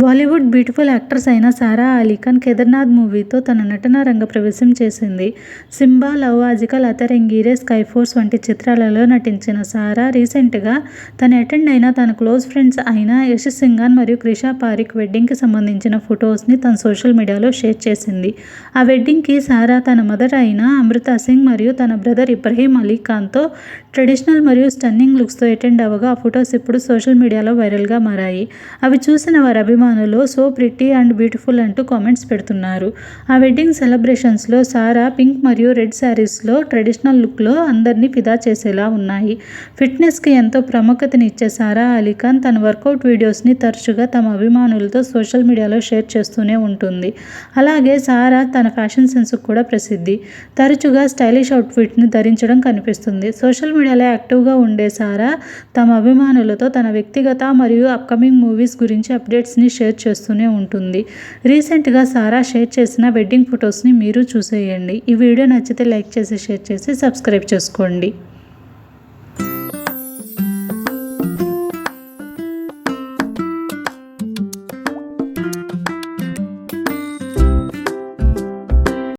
Bollywood beautiful actress అయిన సారా అలీ ఖాన్ కేదార్నాథ్ మూవీతో తన నటన రంగ ప్రవేశం చేసింది. సింబా, లవ్ ఆజికల్, స్కై స్కైఫోర్స్ వంటి చిత్రాలలో నటించిన సారా రీసెంట్గా తను అటెండ్ అయిన తన క్లోజ్ ఫ్రెండ్స్ అయిన యశ్ సింఘాన్ మరియు క్రిషా పారిక్ వెడ్డింగ్కి సంబంధించిన ఫొటోస్ని తన సోషల్ మీడియాలో షేర్ చేసింది. ఆ వెడ్డింగ్కి సారా తన మదర్ అయిన అమృతా సింగ్ మరియు తన బ్రదర్ ఇబ్రహీం అలీ ఖాన్తో ట్రెడిషనల్ మరియు స్టన్నింగ్ లుక్స్తో అటెండ్ అవ్వగా ఆ ఫొటోస్ ఇప్పుడు సోషల్ మీడియాలో వైరల్గా మారాయి. అవి చూసిన వారి అభిమానులు సో ప్రిటీ అండ్ బ్యూటిఫుల్ అంటూ కామెంట్స్ పెడుతున్నారు. ఆ వెడ్డింగ్ సెలబ్రేషన్స్లో సారా పింక్ మరియు రెడ్ శారీస్లో ట్రెడిషనల్ లుక్లో అందరినీ ఫిదా చేసేలా ఉన్నాయి. ఫిట్నెస్కి ఎంతో ప్రాముఖ్యతనిచ్చే సారా అలీ ఖాన్ తన వర్కౌట్ వీడియోస్ని తరచుగా తమ అభిమానులతో సోషల్ మీడియాలో షేర్ చేస్తూనే ఉంటుంది. అలాగే సారా తన ఫ్యాషన్ సెన్స్కు కూడా ప్రసిద్ధి. తరచుగా స్టైలిష్ అవుట్ఫిట్ని ధరించడం కనిపిస్తుంది. సోషల్ మీడియాలో యాక్టివ్గా ఉండే సారా తమ అభిమానులతో తన వ్యక్తిగత మరియు అప్కమింగ్ మూవీస్ గురించి అప్డేట్స్ని షేర్ చేస్తూనే ఉంటుంది. రీసెంట్గా సారా షేర్ చేసిన వెడ్డింగ్ ఫొటోస్ని మీరు చూసేయండి. ఈ వీడియో నచ్చితే లైక్ చేసి, షేర్ చేసి, సబ్స్క్రైబ్ చేసుకోండి.